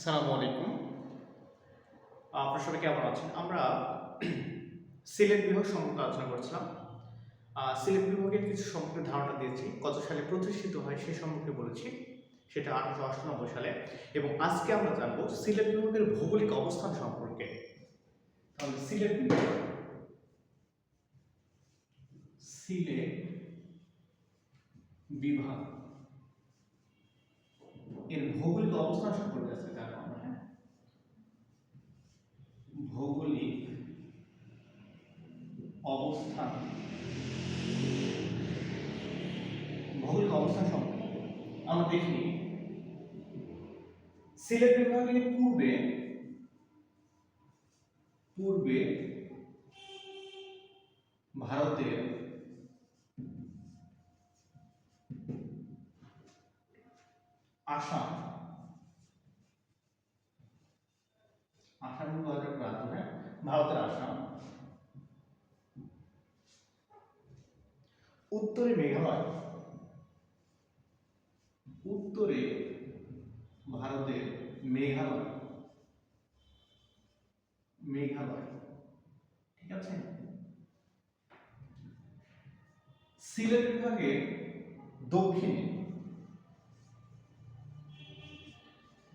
আসসালামু আলাইকুম। আপনার সবাই কেমন আছেন? আমরা সিলেট বিভাগ সম্পর্কে আলোচনা করছিলাম। সিলেট বিভাগের কিছু সম্পর্কে ধারণা দিয়েছি, কত সালে প্রতিষ্ঠিত হয় সে সম্পর্কে বলেছি, সেটা আঠারোশো অষ্টানব্বই সালে। এবং আজকে আমরা জানব সিলেট বিভাগের ভৌগোলিক অবস্থান সম্পর্কে। তাহলে সিলেট বিভাগ সিলেট বিভাগ, এর ভৌগোলিক অবস্থান সম্পর্কে আছে জানব আমরা হ্যাঁ ভৌগোলিক অবস্থান। ভৌগোলিক অবস্থান সম্পর্কে আমরা দেখি সিলেট বিভাগের পূর্বে পূর্বে ভারতের আসাম আসাম রাজ্য হ্যাঁ ভারতের আসাম। উত্তরে মেঘালয় উত্তরে ভারতের মেঘালয়। মেঘালয়, ঠিক আছে? সিলেট বিভাগের দক্ষিণে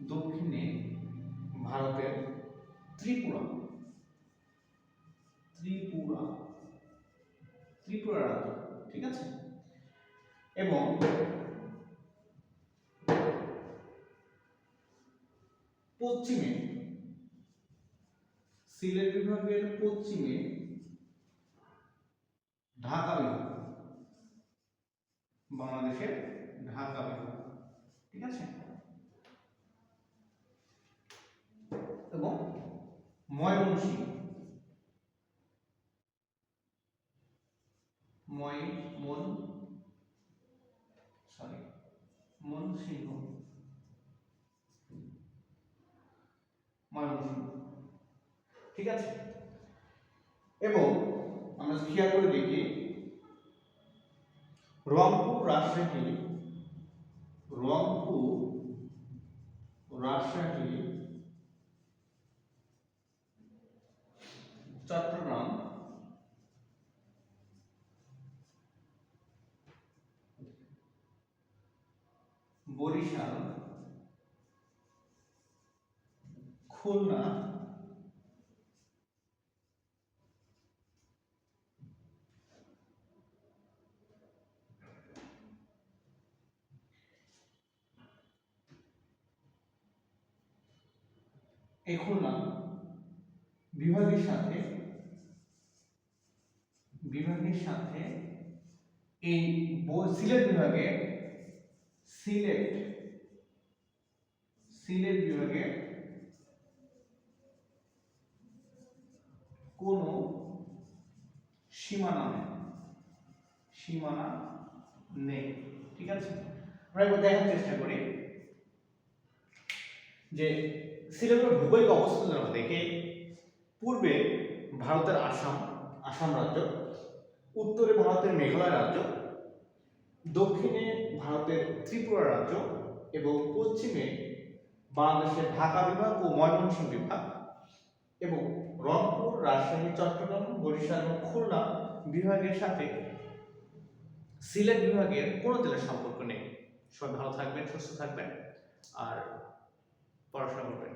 দক্ষিণে ভারতের ত্রিপুরা। ত্রিপুরা ত্রিপুরা রাজ্য। ঠিক আছে? এবং পশ্চিমে, সিলেট বিভাগের পশ্চিমে ঢাকা বিভাগ, বাংলাদেশের ঢাকা বিভাগ, ঠিক আছে? এবং ময়মনসিংহ ময় মন সিংহ ময়মনসিংহ ঠিক আছে? এবং আমরা খেয়াল করে দেখি, রংপুর রাজশাহী রংপুর রাজশাহী, চট্টগ্রাম বরিশাল খুলনা এই খুলনা বিভাগের সাথে বিভাগের সাথে এই সিলেট বিভাগে সিলেট সিলেট বিভাগে কোনো সীমানা নেই। সীমানা নেই, ঠিক আছে? আমরা একবার দেখার চেষ্টা করি যে সিলেটের ভৌগোলিক অবস্থান আমরা দেখি, পূর্বে ভারতের আসাম আসাম রাজ্য, উত্তরে ভারতের মেঘালয় রাজ্য দক্ষিণে ভারতের ত্রিপুরা রাজ্য এবং পশ্চিমে বাংলাদেশের ঢাকা বিভাগ ও ময়মনসিংহ বিভাগ এবং রংপুর, রাজশাহী, চট্টগ্রাম, বরিশাল এবং খুলনা বিভাগের সাথে সিলেট বিভাগের কোনো জেলার সম্পর্ক নেই। সবাই ভালো থাকবেন, সুস্থ থাকবেন, আর পড়াশোনা করবেন।